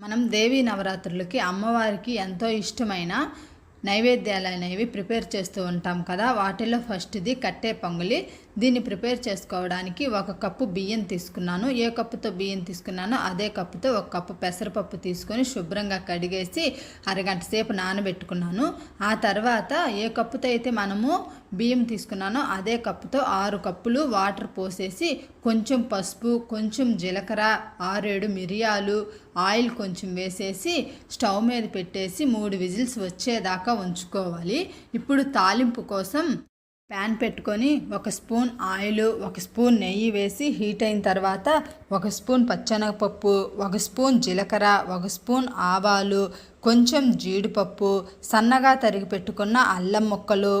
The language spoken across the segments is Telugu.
మనం దేవీ నవరాత్రులకి అమ్మవారికి ఎంతో ఇష్టమైన నైవేద్యాలు అనేవి ప్రిపేర్ చేస్తూ ఉంటాం కదా. వాటిలో ఫస్ట్ది కట్టే పొంగలి దీన్ని ప్రిపేర్ చేసుకోవడానికి ఒక కప్పు బియ్యం తీసుకున్నాను. ఏ కప్పుతో బియ్యం తీసుకున్నానో అదే కప్పుతో ఒక కప్పు పెసరపప్పు తీసుకొని శుభ్రంగా కడిగేసి అరగంట సేపు నానబెట్టుకున్నాను. ఆ తర్వాత ఏ కప్పుతో అయితే మనము బియ్యం తీసుకున్నానో అదే కప్పుతో ఆరు కప్పులు వాటర్ పోసేసి కొంచెం పసుపు కొంచెం జీలకర్ర ఆరేడు మిరియాలు ఆయిల్ కొంచెం వేసేసి స్టవ్ మీద పెట్టేసి మూడు విజిల్స్ వచ్చేదాకా ఉంచుకోవాలి. ఇప్పుడు తాలింపు కోసం ప్యాన్ పెట్టుకొని ఒక స్పూన్ ఆయిల్ ఒక స్పూన్ నెయ్యి వేసి హీట్ అయిన తర్వాత ఒక స్పూన్ పచ్చెనగపప్పు ఒక స్పూన్ జీలకర్ర ఒక స్పూన్ ఆవాలు కొంచెం జీడిపప్పు సన్నగా తరిగి పెట్టుకున్న అల్లం ముక్కలు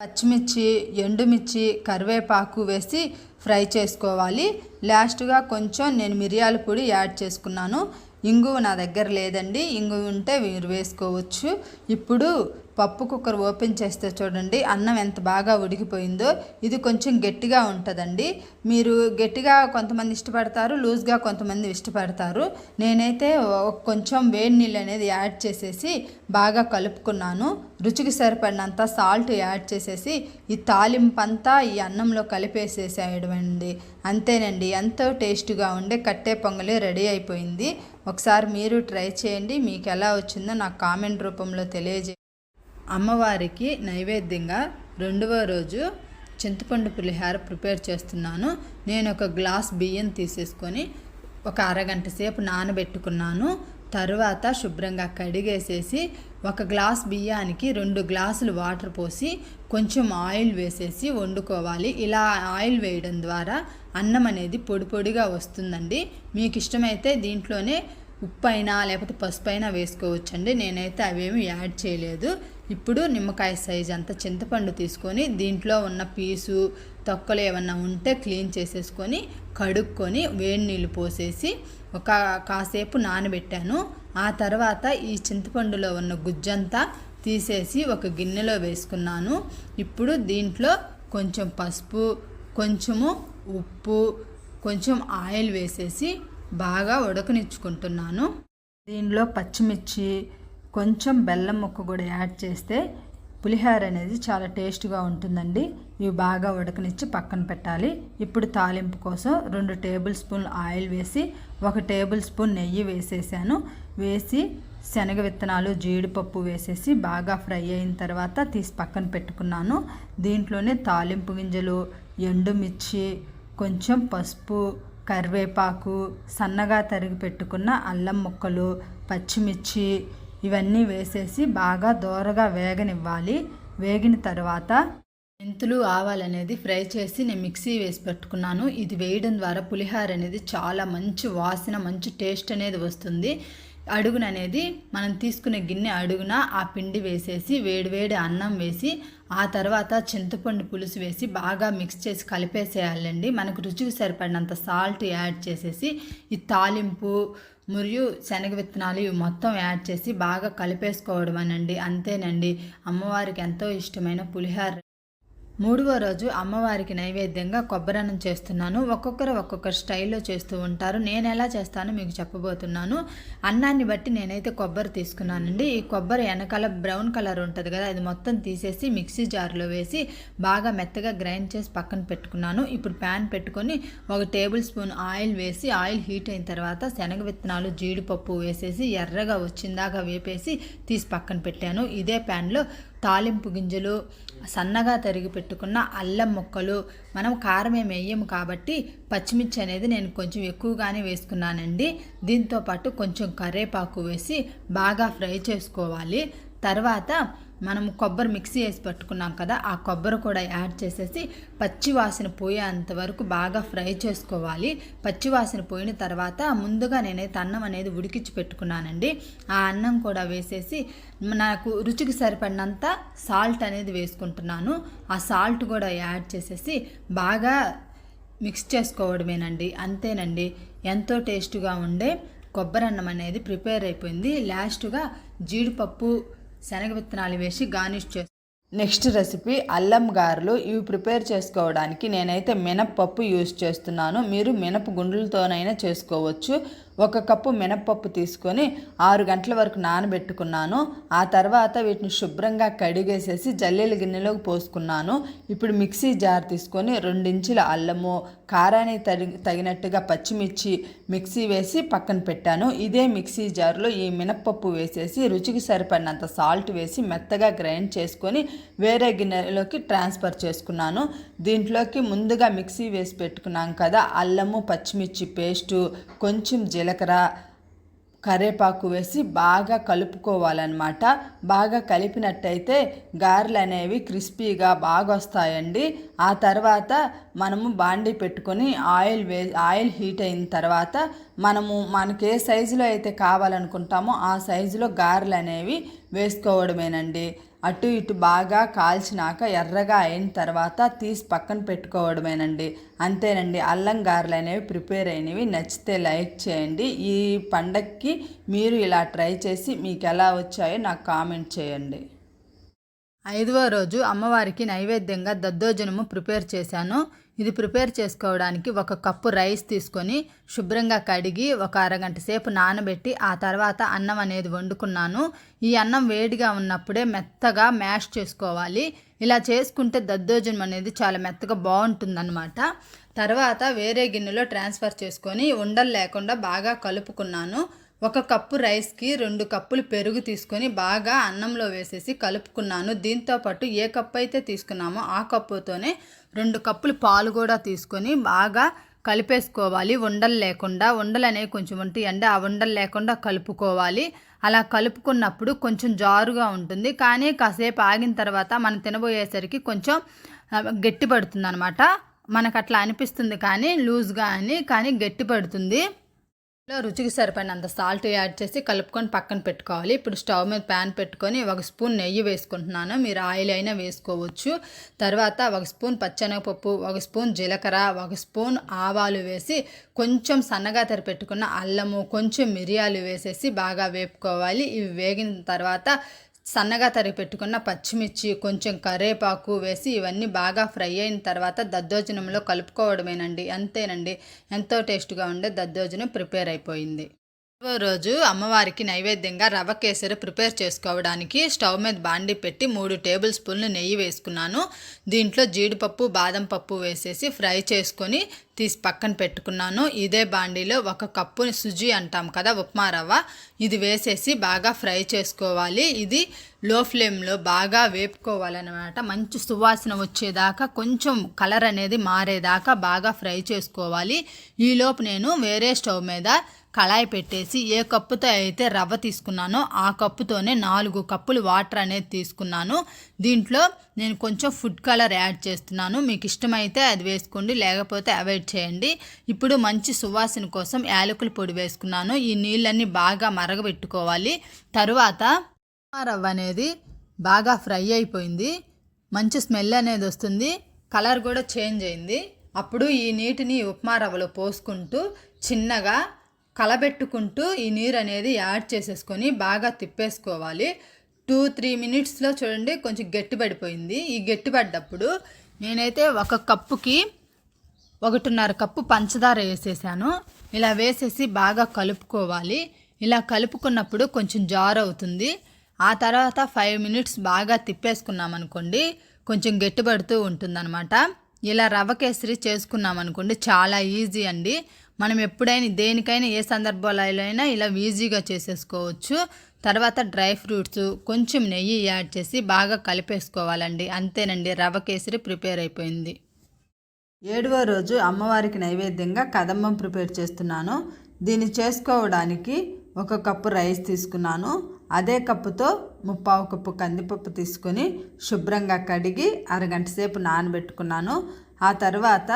పచ్చిమిర్చి ఎండుమిర్చి కరివేపాకు వేసి ఫ్రై చేసుకోవాలి. లాస్ట్గా కొంచెం నేను మిరియాల పొడి యాడ్ చేసుకున్నాను. ఇంగువ నా దగ్గర లేదండి. ఇంగువ ఉంటే మీరు వేసుకోవచ్చు. ఇప్పుడు పప్పు కుక్కర్ ఓపెన్ చేస్తే చూడండి అన్నం ఎంత బాగా ఉడికిపోయిందో ఇది కొంచెం గట్టిగా ఉంటుందండి. మీరు గట్టిగా కొంతమంది ఇష్టపడతారు లూజ్గా కొంతమంది ఇష్టపడతారు. నేనైతే కొంచెం వేడి నీళ్ళు అనేది యాడ్ చేసేసి బాగా కలుపుకున్నాను. రుచికి సరిపడినంత సాల్ట్ యాడ్ చేసేసి ఈ తాలింపు అంతా ఈ అన్నంలో కలిపేసేసేయడమండి. అంతేనండి ఎంతో టేస్ట్గా ఉండే కట్టే పొంగలి రెడీ అయిపోయింది. ఒకసారి మీరు ట్రై చేయండి మీకు ఎలా వచ్చిందో నాకు కామెంట్ రూపంలో తెలియజే అమ్మవారికి నైవేద్యంగా రెండవ రోజు చింతపండు పులిహార ప్రిపేర్ చేస్తున్నాను. నేను ఒక గ్లాస్ బియ్యం తీసేసుకొని ఒక అరగంట సేపు నానబెట్టుకున్నాను. తరువాత శుభ్రంగా కడిగేసేసి ఒక గ్లాస్ బియ్యానికి రెండు గ్లాసులు వాటర్ పోసి కొంచెం ఆయిల్ వేసేసి వండుకోవాలి. ఇలా ఆయిల్ వేయడం ద్వారా అన్నం అనేది పొడి పొడిగా వస్తుందండి. మీకు ఇష్టమైతే దీంట్లోనే ఉప్పు అయినా లేకపోతే పసుపు అయినా వేసుకోవచ్చండి. నేనైతే అవేమి యాడ్ చేయలేదు. ఇప్పుడు నిమ్మకాయ సైజ్ అంత చింతపండు తీసుకొని దీంట్లో ఉన్న పీసు తొక్కలు ఏమన్నా ఉంటే క్లీన్ చేసేసుకొని కడుక్కొని వేడి నీళ్ళు పోసేసి ఒక కాసేపు నానబెట్టాను. ఆ తర్వాత ఈ చింతపండులో ఉన్న గుజ్జంతా తీసేసి ఒక గిన్నెలో వేసుకున్నాను. ఇప్పుడు దీంట్లో కొంచెం పసుపు కొంచెము ఉప్పు కొంచెం ఆయిల్ వేసేసి బాగా ఉడకనిచ్చుకుంటున్నాను. దీనిలో పచ్చిమిర్చి కొంచెం బెల్లం ముక్క కూడా యాడ్ చేస్తే పులిహోర అనేది చాలా టేస్ట్గా ఉంటుందండి. ఇవి బాగా ఉడకనిచ్చి పక్కన పెట్టాలి. ఇప్పుడు తాలింపు కోసం రెండు టేబుల్ స్పూన్ ఆయిల్ వేసి ఒక టేబుల్ స్పూన్ నెయ్యి వేసేసాను. వేసి శనగ విత్తనాలు జీడిపప్పు వేసేసి బాగా ఫ్రై అయిన తర్వాత తీసి పక్కన పెట్టుకున్నాను. దీంట్లోనే తాలింపు గింజలు ఎండుమిర్చి కొంచెం పసుపు కరివేపాకు సన్నగా తరిగి పెట్టుకున్న అల్లం ముక్కలు పచ్చిమిర్చి ఇవన్నీ వేసేసి బాగా దోరగా వేగనివ్వాలి. వేగిన తర్వాత మెంతులు ఆవాలనేది ఫ్రై చేసి నేను మిక్సీ వేసి పెట్టుకున్నాను. ఇది వేయడం ద్వారా పులిహోర అనేది చాలా మంచి వాసన మంచి టేస్ట్ అనేది వస్తుంది. అడుగున అనేది మనం తీసుకునే గిన్నె అడుగున ఆ పిండి వేసేసి వేడివేడి అన్నం వేసి ఆ తర్వాత చింతపండు పులుసు వేసి బాగా మిక్స్ చేసి కలిపేసేయాలండి. మనకు రుచికి సరిపడినంత సాల్ట్ యాడ్ చేసేసి ఈ తాలింపు మరియు శనగ విత్తనాలు ఇవి మొత్తం యాడ్ చేసి బాగా కలిపేసుకోవడం అనండి అంతేనండి. అమ్మవారికి ఎంతో ఇష్టమైన పులిహోర మూడవ రోజు అమ్మవారికి నైవేద్యంగా కొబ్బరన్నం చేస్తున్నాను. ఒక్కొక్కరు ఒక్కొక్క స్టైల్లో చేస్తూ ఉంటారు. నేను ఎలా చేస్తానో మీకు చెప్పబోతున్నాను. అన్నాన్ని బట్టి నేనైతే కొబ్బరి తీసుకున్నానండి. ఈ కొబ్బరి వెనకాల బ్రౌన్ కలర్ ఉంటుంది కదా అది మొత్తం తీసేసి మిక్సీ జార్లో వేసి బాగా మెత్తగా గ్రైండ్ చేసి పక్కన పెట్టుకున్నాను. ఇప్పుడు ప్యాన్ పెట్టుకొని ఒక టేబుల్ స్పూన్ ఆయిల్ వేసి ఆయిల్ హీట్ అయిన తర్వాత శనగ విత్తనాలు జీడిపప్పు వేసేసి ఎర్రగా వచ్చిందాకా వేపేసి తీసి పక్కన పెట్టాను. ఇదే ప్యాన్లో తాలింపు గింజలు సన్నగా తరిగి పెట్టుకున్న అల్లం ముక్కలు మనం కారం ఏమి వేయము కాబట్టి పచ్చిమిర్చి అనేది నేను కొంచెం ఎక్కువగానే వేసుకున్నానండి. దీంతో పాటు కొంచెం కరివేపాకు వేసి బాగా ఫ్రై చేసుకోవాలి. తర్వాత మనం కొబ్బరి మిక్సీ వేసి పట్టుకున్నాం కదా ఆ కొబ్బరి కూడా యాడ్ చేసేసి పచ్చి వాసన పోయేంత వరకు బాగా ఫ్రై చేసుకోవాలి. పచ్చి వాసన పోయిన తర్వాత ముందుగా నేనైతే అన్నం అనేది ఉడికించి పెట్టుకున్నానండి. ఆ అన్నం కూడా వేసేసి నాకు రుచికి సరిపడినంత సాల్ట్ అనేది వేసుకుంటున్నాను. ఆ సాల్ట్ కూడా యాడ్ చేసేసి బాగా మిక్స్ చేసుకోవడమేనండి. అంతేనండి. ఎంతో టేస్ట్గా ఉండే కొబ్బరి అన్నం అనేది ప్రిపేర్ అయిపోయింది. లాస్ట్గా జీడిపప్పు శనగ విత్తనాలు వేసి గార్నిష్ చేస్తాను నెక్స్ట్ రెసిపీ అల్లం గారెలు. ఇవి ప్రిపేర్ చేసుకోవడానికి నేనైతే మినప్పప్పు యూస్ చేస్తున్నాను. మీరు మినప గుండ్లతోనైనా చేసుకోవచ్చు. ఒక కప్పు మినప్పప్పు తీసుకొని ఆరు గంటల వరకు నానబెట్టుకున్నాను. ఆ తర్వాత వీటిని శుభ్రంగా కడిగేసేసి జల్లెల గిన్నెలోకి పోసుకున్నాను. ఇప్పుడు మిక్సీ జార్ తీసుకొని రెండించుల అల్లము కారానికి తగి తగినట్టుగా పచ్చిమిర్చి మిక్సీ వేసి పక్కన పెట్టాను. ఇదే మిక్సీ జార్లో ఈ మినప్పప్పు వేసేసి రుచికి సరిపడినంత సాల్ట్ వేసి మెత్తగా గ్రైండ్ చేసుకొని వేరే గిన్నెలోకి ట్రాన్స్ఫర్ చేసుకున్నాను. దీంట్లోకి ముందుగా మిక్సీ వేసి పెట్టుకున్నాం కదా అల్లము పచ్చిమిర్చి పేస్టు కొంచెం జీలకర్ర కరేపాకు వేసి బాగా కలుపుకోవాలన్నమాట. బాగా కలిపినట్టయితే గారెలు అనేవి క్రిస్పీగా బాగా వస్తాయండి. ఆ తర్వాత మనము బాండి పెట్టుకొని ఆయిల్ వే ఆయిల్ హీట్ అయిన తర్వాత మనము మనకి ఏ సైజులో అయితే కావాలనుకుంటామో ఆ సైజులో గారెలు అనేవి వేసుకోవడమేనండి. అటు ఇటు బాగా కాల్చినాక ఎర్రగా అయిన తర్వాత తీసి పక్కన పెట్టుకోవడమేనండి. అంతేనండి అల్లం గారెలు అనేవి ప్రిపేర్ అయినవి. నచ్చితే లైక్ చేయండి. ఈ పండక్కి మీరు ఇలా ట్రై చేసి మీకు ఎలా వచ్చాయో నాకు కామెంట్ చేయండి. ఐదవ రోజు అమ్మవారికి నైవేద్యంగా దద్దోజనము ప్రిపేర్ చేశాను. ఇది ప్రిపేర్ చేసుకోవడానికి ఒక కప్పు రైస్ తీసుకొని శుభ్రంగా కడిగి ఒక అరగంట సేపు నానబెట్టి ఆ తర్వాత అన్నం అనేది వండుకున్నాను. ఈ అన్నం వేడిగా ఉన్నప్పుడే మెత్తగా మ్యాష్ చేసుకోవాలి. ఇలా చేసుకుంటే దద్దోజనం అనేది చాలా మెత్తగా బాగుంటుందన్నమాట. తర్వాత వేరే గిన్నెలో ట్రాన్స్ఫర్ చేసుకొని ఉండలు లేకుండా బాగా కలుపుకున్నాను. ఒక కప్పు రైస్కి రెండు కప్పులు పెరుగు తీసుకొని బాగా అన్నంలో వేసేసి కలుపుకున్నాను. దీంతో పాటు ఏ కప్పు అయితే తీసుకున్నామో ఆ కప్పుతోనే రెండు కప్పులు పాలు కూడా తీసుకొని బాగా కలిపేసుకోవాలి. ఉండలు లేకుండా ఉండలు అనేవి కొంచెం ఉంటాయండి ఆ ఉండలు లేకుండా కలుపుకోవాలి. అలా కలుపుకున్నప్పుడు కొంచెం జారుగా ఉంటుంది. కానీ కాసేపు ఆగిన తర్వాత మనం తినబోయేసరికి కొంచెం గట్టి పడుతుంది అనమాట మనకు అట్లా అనిపిస్తుంది కానీ లూజ్గా అని కానీ గట్టి పడుతుంది లో రుచికి సరిపడినంత సాల్ట్ యాడ్ చేసి కలుపుకొని పక్కన పెట్టుకోవాలి. ఇప్పుడు స్టవ్ మీద ప్యాన్ పెట్టుకొని ఒక స్పూన్ నెయ్యి వేసుకుంటున్నాను. మీరు ఆయిల్ అయినా వేసుకోవచ్చు. తర్వాత ఒక స్పూన్ పచ్చెనగపప్పు ఒక స్పూన్ జీలకర్ర ఒక స్పూన్ ఆవాలు వేసి కొంచెం సన్నగా తరిపెట్టుకున్న అల్లము కొంచెం మిరియాలు వేసేసి బాగా వేపుకోవాలి. ఇవి వేగిన తర్వాత సన్నగా తరిగి పెట్టుకున్న పచ్చిమిర్చి కొంచెం కరేపాకు వేసి ఇవన్నీ బాగా ఫ్రై అయిన తర్వాత దద్దోజనంలో కలుపుకోవడమేనండి. అంతేనండి. ఎంతో టేస్ట్గా ఉండే దద్దోజనం ప్రిపేర్ అయిపోయింది. రోజు అమ్మవారికి నైవేద్యంగా రవ్వ కేసరి ప్రిపేర్ చేసుకోవడానికి స్టవ్ మీద బాండి పెట్టి మూడు టేబుల్ స్పూన్లు నెయ్యి వేసుకున్నాను. దీంట్లో జీడిపప్పు బాదం పప్పు వేసేసి ఫ్రై చేసుకొని తీసి పక్కన పెట్టుకున్నాను. ఇదే బాండీలో ఒక కప్పు సుజీ అంటాం కదా ఉప్మా రవ్వ. ఇది వేసేసి బాగా ఫ్రై చేసుకోవాలి. ఇది లో ఫ్లేమ్లో బాగా వేపుకోవాలన్నమాట. మంచి సువాసన వచ్చేదాకా కొంచెం కలర్ అనేది మారేదాకా బాగా ఫ్రై చేసుకోవాలి. ఈలోపు నేను వేరే స్టవ్ మీద కళాయి పెట్టేసి ఏ కప్పుతో అయితే రవ్వ తీసుకున్నానో ఆ కప్పుతోనే నాలుగు కప్పులు వాటర్ అనేది తీసుకున్నాను. దీంట్లో నేను కొంచెం ఫుడ్ కలర్ యాడ్ చేస్తున్నాను. మీకు ఇష్టమైతే అది వేసుకోండి లేకపోతే అవాయిడ్ చేయండి. ఇప్పుడు మంచి సువాసన కోసం యాలకుల పొడి వేసుకున్నాను. ఈ నీళ్ళన్నీ బాగా మరగబెట్టుకోవాలి. తరువాత రవ్వ అనేది బాగా ఫ్రై అయిపోయింది. మంచి స్మెల్ అనేది వస్తుంది. కలర్ కూడా చేంజ్ అయింది. అప్పుడు ఈ నీటిని ఉప్మా రవ్వలో పోసుకుంటూ చిన్నగా కలబెట్టుకుంటూ ఈ నీరు అనేది యాడ్ చేసేసుకొని బాగా తిప్పేసుకోవాలి. టూ త్రీ మినిట్స్లో చూడండి కొంచెం గట్టిపడిపోయింది. ఈ గట్టిపడ్డప్పుడు నేనైతే ఒక కప్పుకి ఒకటిన్నర కప్పు పంచదార వేసేసాను. ఇలా వేసేసి బాగా కలుపుకోవాలి. ఇలా కలుపుకున్నప్పుడు కొంచెం జార్ అవుతుంది. ఆ తర్వాత ఫైవ్ మినిట్స్ బాగా తిప్పేసుకున్నామనుకోండి కొంచెం గట్టిపడుతూ ఉంటుందన్నమాట. ఇలా రవ్వ కేసరి చేసుకున్నామనుకోండి చాలా ఈజీ అండి. మనం ఎప్పుడైనా దేనికైనా ఏ సందర్భాలలో అయినా ఇలా ఈజీగా చేసేసుకోవచ్చు. తర్వాత డ్రై ఫ్రూట్స్ కొంచెం నెయ్యి యాడ్ చేసి బాగా కలిపేసుకోవాలండి. అంతేనండి రవ కేసరి ప్రిపేర్ అయిపోయింది. ఏడవ రోజు అమ్మవారికి నైవేద్యంగా కదంబం ప్రిపేర్ చేస్తున్నాను. దీన్ని చేసుకోవడానికి ఒక కప్పు రైస్ తీసుకున్నాను. అదే కప్పుతో ముప్పావు కప్పు కందిపప్పు తీసుకొని శుభ్రంగా కడిగి అరగంట సేపు నానబెట్టుకున్నాను. ఆ తర్వాత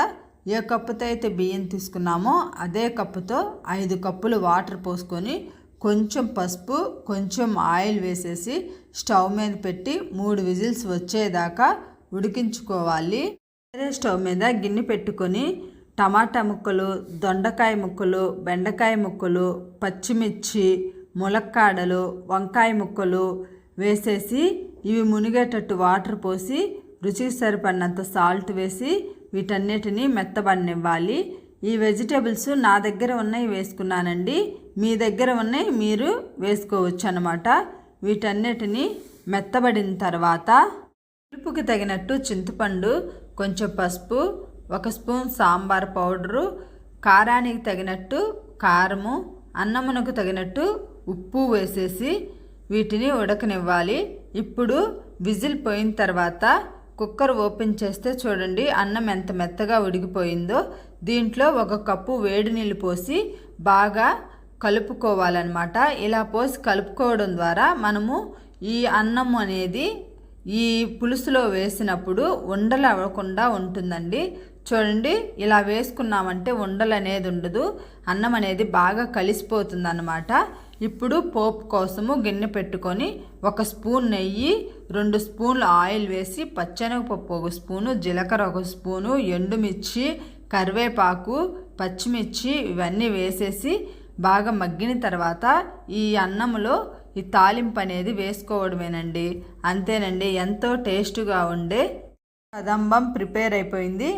ఏ కప్పుతో అయితే బియ్యం తీసుకున్నామో అదే కప్పుతో ఐదు కప్పులు వాటర్ పోసుకొని కొంచెం పసుపు కొంచెం ఆయిల్ వేసేసి స్టవ్ మీద పెట్టి మూడు విజిల్స్ వచ్చేదాకా ఉడికించుకోవాలి. వేరే స్టవ్ మీద గిన్నె పెట్టుకొని టమాటా ముక్కలు దొండకాయ ముక్కలు బెండకాయ ముక్కలు పచ్చిమిర్చి ములక్కాడలు వంకాయ ముక్కలు వేసేసి ఇవి మునిగేటట్టు వాటర్ పోసి రుచికి సరిపడినంత సాల్ట్ వేసి వీటన్నిటిని మెత్తబడినివ్వాలి. ఈ వెజిటేబుల్స్ నా దగ్గర ఉన్నాయి వేసుకున్నానండి. మీ దగ్గర ఉన్నాయి మీరు వేసుకోవచ్చు అనమాట వీటన్నిటిని మెత్తబడిన తర్వాత పులుపుకి తగినట్టు చింతపండు కొంచెం పసుపు ఒక స్పూన్ సాంబార్ పౌడరు కారానికి తగినట్టు కారము అన్నమునకు తగినట్టు ఉప్పు వేసేసి వీటిని ఉడకనివ్వాలి. ఇప్పుడు విజిల్ పోయిన తర్వాత కుక్కర్ ఓపెన్ చేస్తే చూడండి అన్నం ఎంత మెత్తగా ఉడికిపోయిందో. దీంట్లో ఒక కప్పు వేడి నీళ్ళు పోసి బాగా కలుపుకోవాలన్నమాట. ఇలా పోసి కలుపుకోవడం ద్వారా మనము ఈ అన్నం అనేది ఈ పులుసులో వేసినప్పుడు ఉండలు అవ్వకుండా ఉంటుందండి. చూడండి ఇలా వేసుకున్నామంటే ఉండలు అనేది ఉండదు. అన్నం అనేది బాగా కలిసిపోతుంది అన్నమాట ఇప్పుడు పోపు కోసము గిన్నె పెట్టుకొని ఒక స్పూన్ నెయ్యి రెండు స్పూన్లు ఆయిల్ వేసి పచ్చెనగపప్పు ఒక స్పూను జీలకర్ర ఒక స్పూను ఎండుమిర్చి కరివేపాకు పచ్చిమిర్చి ఇవన్నీ వేసేసి బాగా మగ్గిన తర్వాత ఈ అన్నంలో ఈ తాలింపు అనేది వేసుకోవడమేనండి. అంతేనండి ఎంతో టేస్ట్గా ఉండే కదంబం ప్రిపేర్ అయిపోయింది.